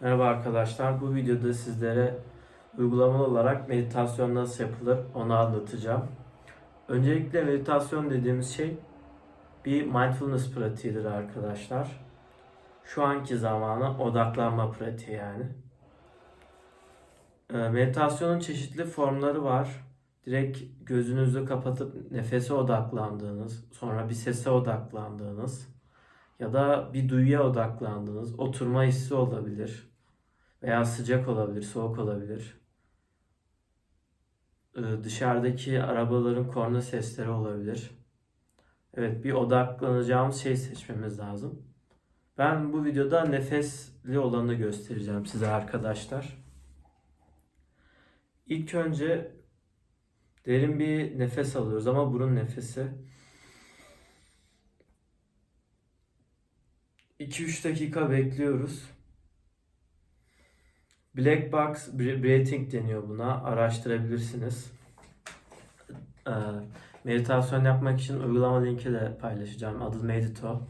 Merhaba arkadaşlar. Bu videoda sizlere uygulamalı olarak meditasyon nasıl yapılır onu anlatacağım. Öncelikle meditasyon dediğimiz şey bir mindfulness pratiğidir arkadaşlar. Şu anki zamana odaklanma pratiği yani. Ee, Meditasyonun çeşitli formları var. Direkt gözünüzü kapatıp nefese odaklandığınız, sonra bir sese odaklandığınız ya da bir duyuya odaklandığınız oturma hissi olabilir veya sıcak olabilir, soğuk olabilir. Ee, Dışarıdaki arabaların korna sesleri olabilir. Evet, bir odaklanacağımız şey seçmemiz lazım. Ben bu videoda nefesli olanı göstereceğim size arkadaşlar. İlk önce derin bir nefes alıyoruz ama burun nefesi. 2-3 dakika bekliyoruz. Black box bre- breathing deniyor buna. Araştırabilirsiniz. Ee, meditasyon yapmak için uygulama linki de paylaşacağım. Adı Medito.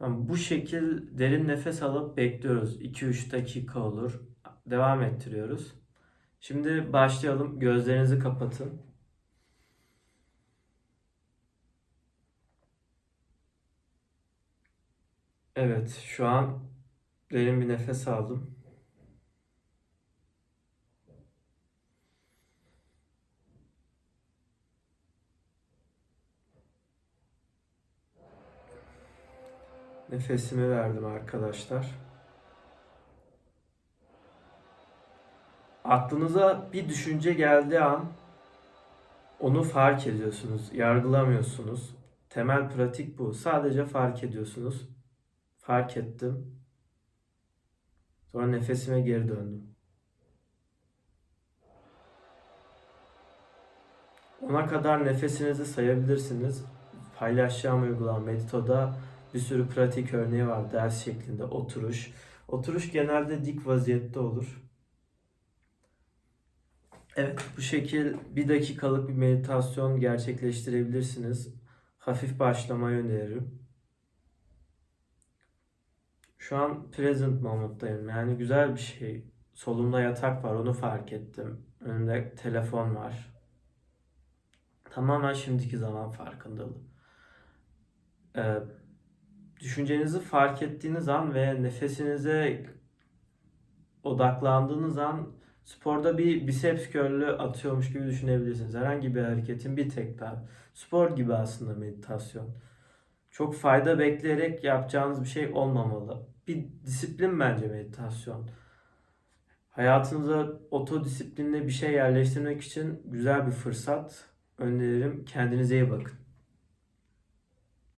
Bu şekil derin nefes alıp bekliyoruz. 2-3 dakika olur. Devam ettiriyoruz. Şimdi başlayalım. Gözlerinizi kapatın. Evet, şu an derin bir nefes aldım. Nefesimi verdim arkadaşlar. Aklınıza bir düşünce geldiği an onu fark ediyorsunuz, yargılamıyorsunuz. Temel pratik bu. Sadece fark ediyorsunuz. Fark ettim. Sonra nefesime geri döndüm. Ona kadar nefesinizi sayabilirsiniz. Paylaşacağım uygulama Medito'da bir sürü pratik örneği var ders şeklinde oturuş. Oturuş genelde dik vaziyette olur. Evet bu şekil bir dakikalık bir meditasyon gerçekleştirebilirsiniz. Hafif başlamayı öneririm. Şu an present moment'tayım. Yani güzel bir şey. Solumda yatak var, onu fark ettim. Önümde telefon var. Tamamen şimdiki zaman farkındalığı. Ee, düşüncenizi fark ettiğiniz an ve nefesinize odaklandığınız an sporda bir biceps curl'ü atıyormuş gibi düşünebilirsiniz. Herhangi bir hareketin bir tekrar. Spor gibi aslında meditasyon. Çok fayda bekleyerek yapacağınız bir şey olmamalı. Bir disiplin bence meditasyon. Hayatınıza otodisiplinle bir şey yerleştirmek için güzel bir fırsat öneririm. Kendinize iyi bakın.